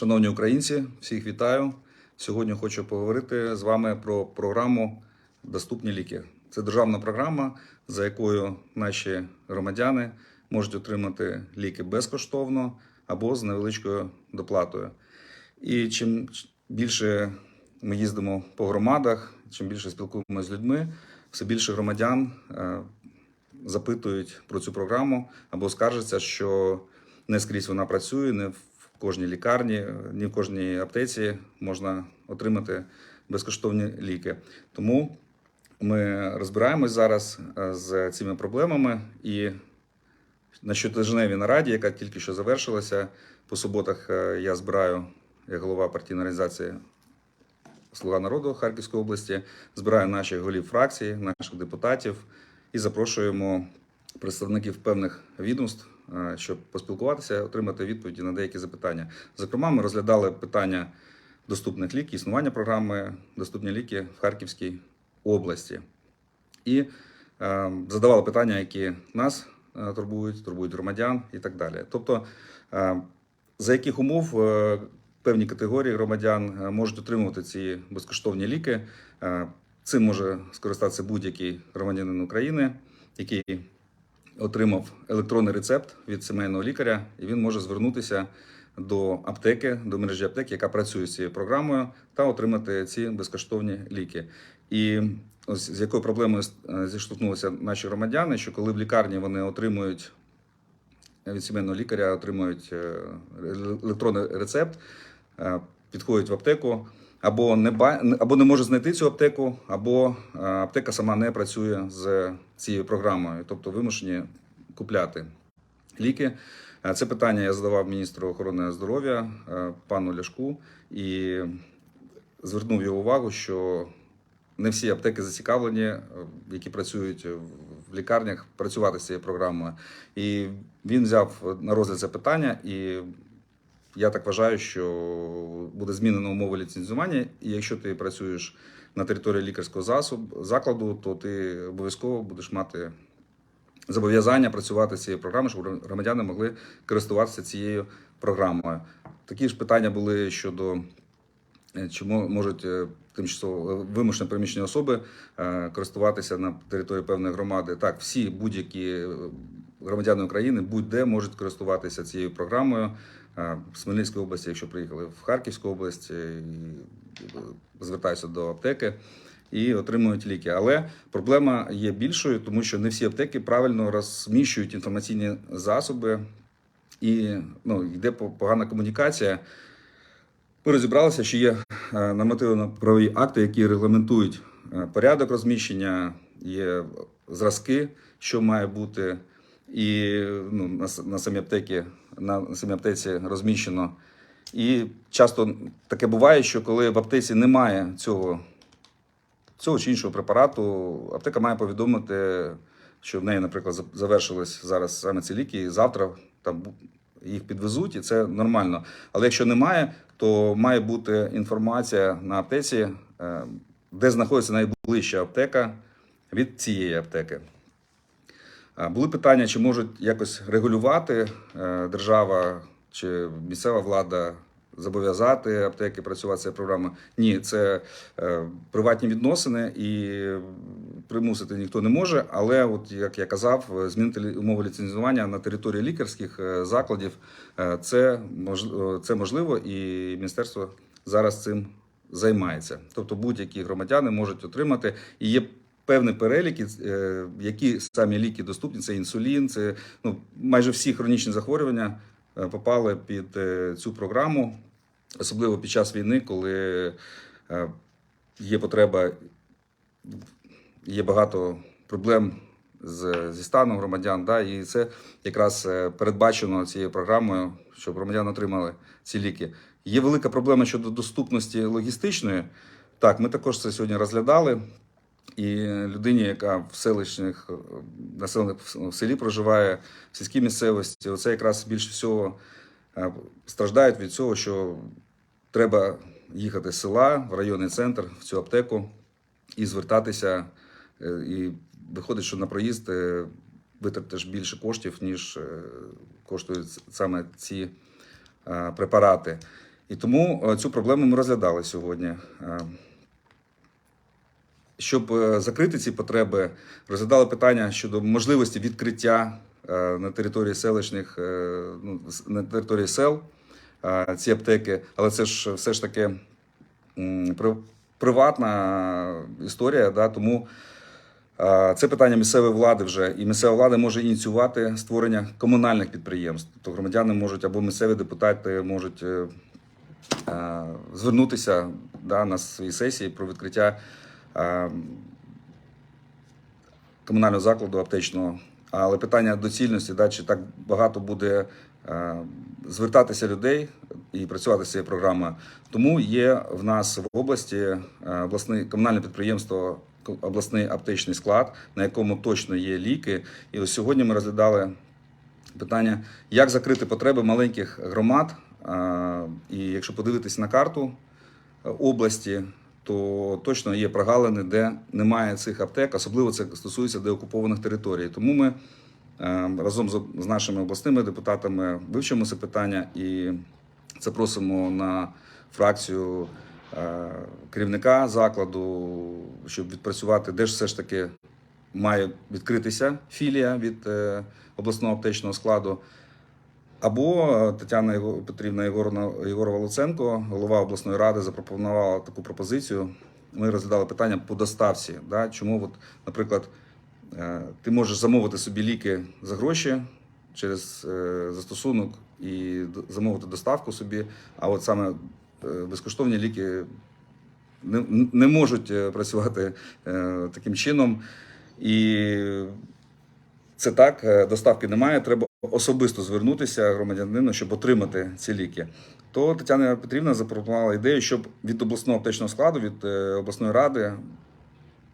Шановні українці, всіх вітаю. Сьогодні хочу поговорити з вами про програму Доступні ліки. Це державна програма, за якою наші громадяни можуть отримати ліки безкоштовно або з невеличкою доплатою. І чим більше ми їздимо по громадах, чим більше спілкуємося з людьми, все більше громадян е, запитують про цю програму або скаржаться, що не скрізь вона працює, не в кожній лікарні, ні в кожній аптеці можна отримати безкоштовні ліки. Тому ми розбираємось зараз е, з цими проблемами і на щотижневій нараді, яка тільки що завершилася. По суботах е, я збираю як голова партійної організації Слуга народу Харківської області, збираю наших голів фракцій, наших депутатів і запрошуємо представників певних відомств, щоб поспілкуватися, отримати відповіді на деякі запитання. Зокрема, ми розглядали питання доступних ліків, існування програми Доступні ліки в Харківській області. І е, задавали питання, які нас е, турбують, турбують громадян і так далі. Тобто, е, за яких умов е, певні категорії громадян е, можуть отримувати ці безкоштовні ліки. Е, Цим може скористатися будь-який громадянин України, який отримав електронний рецепт від сімейного лікаря, і він може звернутися до аптеки, до мережі аптек, яка працює з цією програмою, та отримати ці безкоштовні ліки. І ось з якою проблемою е, зіштовхнулися наші громадяни, що коли в лікарні вони отримують від сімейного лікаря, отримують е, електронний рецепт, е, підходять в аптеку. Або не ба... або не може знайти цю аптеку, або е, аптека сама не працює з цією програмою, тобто вимушені купляти ліки. Е, Це питання я задавав міністру охорони здоров'я е, пану Ляшку і звернув його увагу, що не всі аптеки зацікавлені, які працюють в лікарнях, працювати з цією програмою. І він взяв на розгляд це питання і. Я так вважаю, що буде змінено умови ліцензування, і якщо ти працюєш на території лікарського засобу закладу, то ти обов'язково будеш мати зобов'язання працювати цією програмою, щоб громадяни могли користуватися цією програмою. Такі ж питання були щодо е, чи мо- можуть е, тимчасово вимушені переміщені особи е, користуватися на території певної громади. Так, всі будь-які е, громадяни України будь-де можуть користуватися цією програмою. Е, З Хмельницької області, якщо приїхали в Харківську область, е, е, звертаються до аптеки і отримують ліки. Але проблема є більшою, тому що не всі аптеки правильно розміщують інформаційні засоби, і ну, йде погана комунікація. Ми розібралися, що є е, нормативно-правові акти, які регламентують е, порядок розміщення, є зразки, що має бути, і ну, на, на самій аптекі, на самій аптеці розміщено. І часто таке буває, що коли в аптеці немає цього, цього чи іншого препарату, аптека має повідомити, що в неї, наприклад, завершились зараз саме ці ліки, і завтра там їх підвезуть, і це нормально. Але якщо немає, то має бути інформація на аптеці, е, де знаходиться найближча аптека від цієї аптеки. Були питання, чи можуть якось регулювати е, держава чи місцева влада зобов'язати аптеки працювати цією програмою. Ні, це е, приватні відносини і примусити ніхто не може. Але, от як я казав, змінити умови ліцензування на території лікарських е, закладів е, це е, це можливо, і міністерство зараз цим займається. Тобто будь-які громадяни можуть отримати і є певний перелік, які самі ліки доступні. Це інсулін, це ну, майже всі хронічні захворювання попали під цю програму, особливо під час війни, коли е, є потреба, є багато проблем з, зі станом громадян. Да, і це якраз е, передбачено цією програмою, щоб громадяни отримали ці ліки. Є велика проблема щодо доступності логістичної. Так, ми також це сьогодні розглядали. І людині, яка в селищних е, населених в селі проживає, в сільській місцевості, оце якраз більше всього страждають від цього, що треба їхати з села в районний центр, в цю аптеку і звертатися. е, І виходить, що на проїзд е, витратиш більше коштів, ніж е, коштують саме ці препарати. І тому цю проблему ми розглядали сьогодні. Щоб закрити ці потреби, розглядали питання щодо можливості відкриття на території селищних, е, ну, на території сел е, ці аптеки, але це ж все ж таки приватна історія, да, тому е, це питання місцевої влади вже, і місцева влада може ініціювати створення комунальних підприємств. Тобто громадяни можуть або місцеві депутати можуть е, е, звернутися да, на своїй сесії про відкриття е, комунального закладу аптечного. Але питання доцільності, да, чи так багато буде е, звертатися людей і працювати з цією програмою. Тому є в нас в області е, обласне комунальне підприємство, обласний аптечний склад, на якому точно є ліки. І ось сьогодні ми розглядали питання, як закрити потреби маленьких громад. Е, І якщо подивитись на карту е, області, то точно є прогалини, де немає цих аптек, особливо це стосується деокупованих територій. Тому ми е, разом з нашими обласними депутатами вивчимо це питання і запросимо на фракцію е, керівника закладу, щоб відпрацювати, де ж все ж таки має відкритися філія від е, обласного аптечного складу. Або е, Тетяна Петрівна Єгорна Єгорова Луценко, голова обласної ради, запропонувала таку пропозицію. Ми розглядали питання по доставці. Да? Чому, от, наприклад, е, ти можеш замовити собі ліки за гроші через е, застосунок і замовити доставку собі, а от саме безкоштовні ліки не, не можуть працювати таким чином. І це так, доставки немає. Треба особисто звернутися громадянину, щоб отримати ці ліки. То Тетяна Петрівна запропонувала ідею, щоб від обласного аптечного складу, від е, обласної ради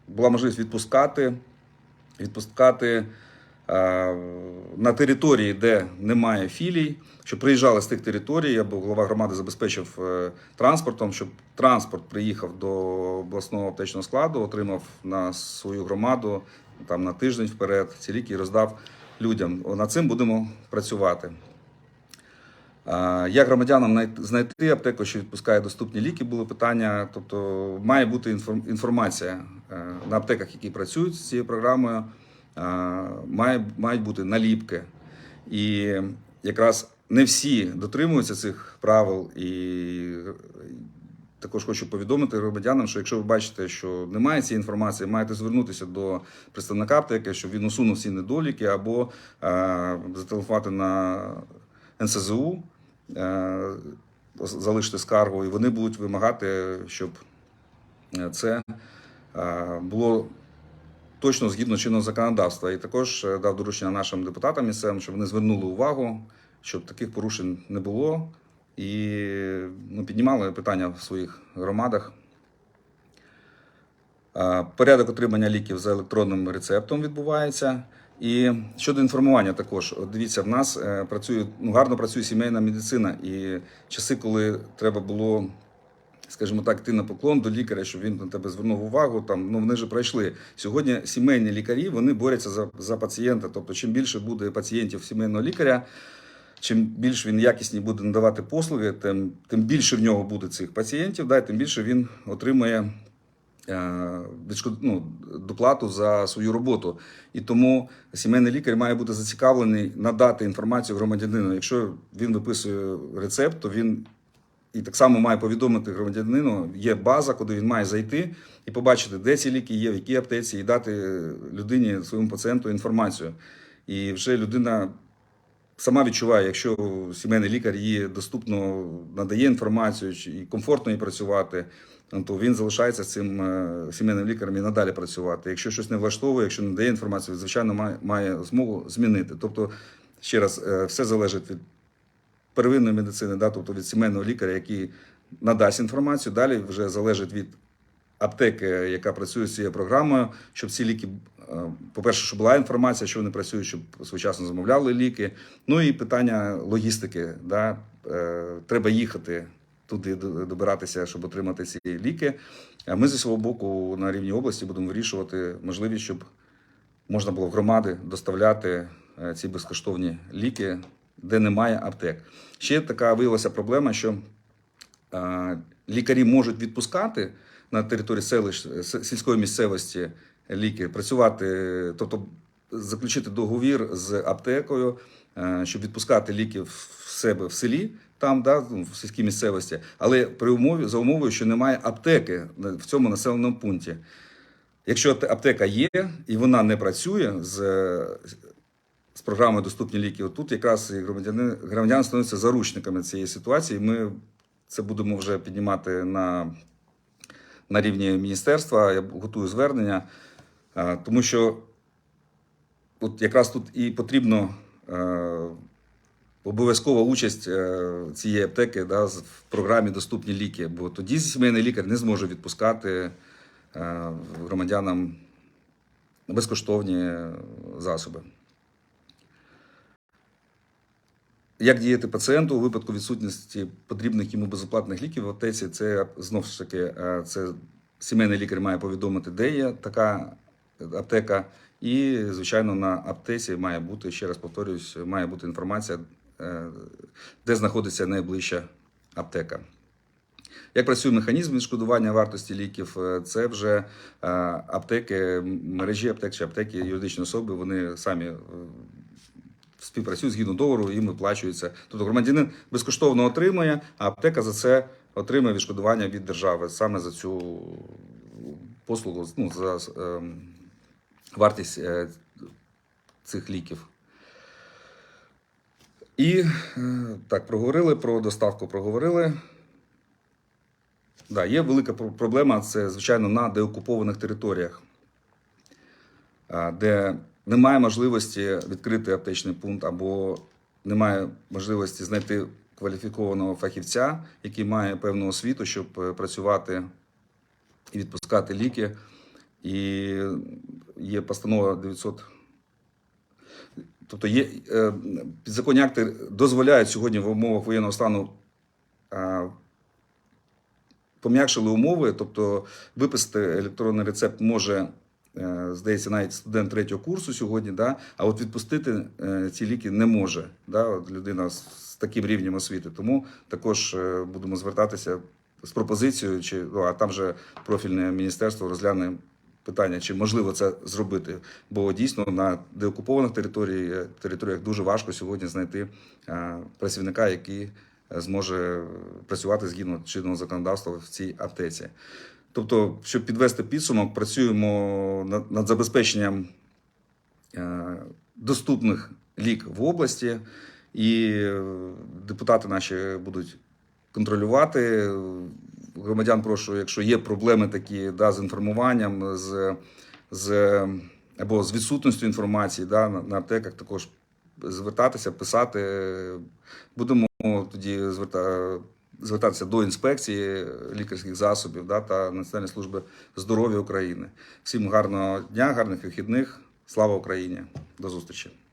була можливість відпускати, відпускати е, на території, де немає філій, щоб приїжджали з тих територій, або голова громади забезпечив е, транспортом, щоб транспорт приїхав до обласного аптечного складу, отримав на свою громаду там на тиждень вперед ці ліки і роздав людям. Над цим будемо працювати. Як громадянам знайти аптеку, що відпускає доступні ліки, було питання. Тобто має бути інформація е, на аптеках, які працюють з цією програмою, мають бути наліпки. І якраз не всі дотримуються цих правил. І також хочу повідомити громадянам, що якщо ви бачите, що немає цієї інформації, маєте звернутися до представника аптеки, щоб він усунув всі недоліки, або е, зателефонувати на НСЗУ, е, залишити скаргу, і вони будуть вимагати, щоб е, це е, було точно згідно чинного законодавства. І також е, дав доручення нашим депутатам місцевим, щоб вони звернули увагу, щоб таких порушень не було, і ну, піднімали питання в своїх громадах. Порядок отримання ліків за електронним рецептом відбувається. І щодо інформування, також дивіться, в нас е, працює ну, гарно працює сімейна медицина, і часи, коли треба було, скажімо так, йти на поклон до лікаря, щоб він на тебе звернув увагу. Там ну вони вже пройшли. Сьогодні сімейні лікарі вони борються за, за пацієнта. Тобто, чим більше буде пацієнтів сімейного лікаря, чим більш він якісні буде надавати послуги, тим, тим більше в нього буде цих пацієнтів, да, і тим більше він отримує е, ну, доплату за свою роботу. І тому сімейний лікар має бути зацікавлений надати інформацію громадянину. Якщо він виписує рецепт, то він і так само має повідомити громадянину, є база, куди він має зайти і побачити, де ці ліки є, в якій аптеці, і дати людині, своєму пацієнту інформацію. І вже людина сама відчуває, якщо сімейний лікар їй доступно надає інформацію і комфортно їй працювати, ну, то він залишається цим е, сімейним лікарем і надалі працювати. Якщо щось не влаштовує, якщо не дає інформацію, звичайно, має, має змогу змінити. Тобто, ще раз, е, все залежить від первинної медицини, да, тобто від сімейного лікаря, який надасть інформацію. Далі вже залежить від аптеки, яка працює з цією програмою, щоб ці ліки, е, по-перше, щоб була інформація, що вони працюють, щоб своєчасно замовляли ліки. Ну і питання логістики. Да? Е, Треба їхати туди, добиратися, щоб отримати ці ліки. А ми зі свого боку на рівні області будемо вирішувати можливість, щоб можна було в громади доставляти е, ці безкоштовні ліки, де немає аптек. Ще така виявилася проблема, що е, лікарі можуть відпускати на території селищ, сільської місцевості ліки, працювати, тобто заключити договір з аптекою, е, щоб відпускати ліки в себе в селі, там, да, ну, в сільській місцевості, але при умові за умовою, що немає аптеки в цьому населеному пункті. Якщо аптека є і вона не працює з, з програмою Доступні ліки, отут якраз і громадяни, громадяни становляться заручниками цієї ситуації. Ми це будемо вже піднімати на, на рівні міністерства. Я готую звернення, тому що от якраз тут і потрібно е, обов'язкова участь е, цієї аптеки да, в програмі Доступні ліки, бо тоді сімейний лікар не зможе відпускати е, громадянам безкоштовні засоби. Як діяти пацієнту у випадку відсутності потрібних йому безоплатних ліків в аптеці? Це знову ж таки е, це сімейний лікар має повідомити, де є така аптека, і, звичайно, на аптеці має бути, ще раз повторюсь, має бути інформація, е, де знаходиться найближча аптека. Як працює механізм відшкодування вартості ліків? Е, Це вже аптеки, мережі аптек чи аптеки юридичної особи, вони самі співпрацюють згідно договору, їм виплачується. Тобто громадянин безкоштовно отримує, а аптека за це отримує відшкодування від держави саме за цю послугу, ну, за ем, вартість е, цих ліків. І е, так, проговорили про доставку, проговорили. Да, є велика проблема, це, звичайно, на деокупованих територіях, де немає можливості відкрити аптечний пункт або немає можливості знайти кваліфікованого фахівця, який має певну освіту, щоб е, працювати і відпускати ліки. І є постанова 900. Тобто є е, підзаконні акти дозволяють сьогодні в умовах воєнного стану пом'якшили умови, тобто виписати електронний рецепт може, здається, навіть студент третього курсу сьогодні, да? а от відпустити е, ці ліки не може да? от людина з таким рівнем освіти. Тому також е, будемо звертатися з пропозицією, чи ну, а там же профільне міністерство розгляне питання, чи можливо це зробити. Бо дійсно на деокупованих територіях, територіях дуже важко сьогодні знайти е, працівника, який е, зможе працювати згідно чинного законодавства в цій аптеці. Тобто, щоб підвести підсумок, працюємо над, забезпеченням е, доступних лік в області, і е, депутати наші будуть контролювати. Громадян прошу, якщо є проблеми такі да, з інформуванням, з, з, або з відсутністю інформації да, на, на аптеках, також звертатися, писати. Будемо тоді зверта, звертатися до інспекції лікарських засобів да, та Національної служби здоров'я України. Всім гарного дня, гарних вихідних. Слава Україні! До зустрічі!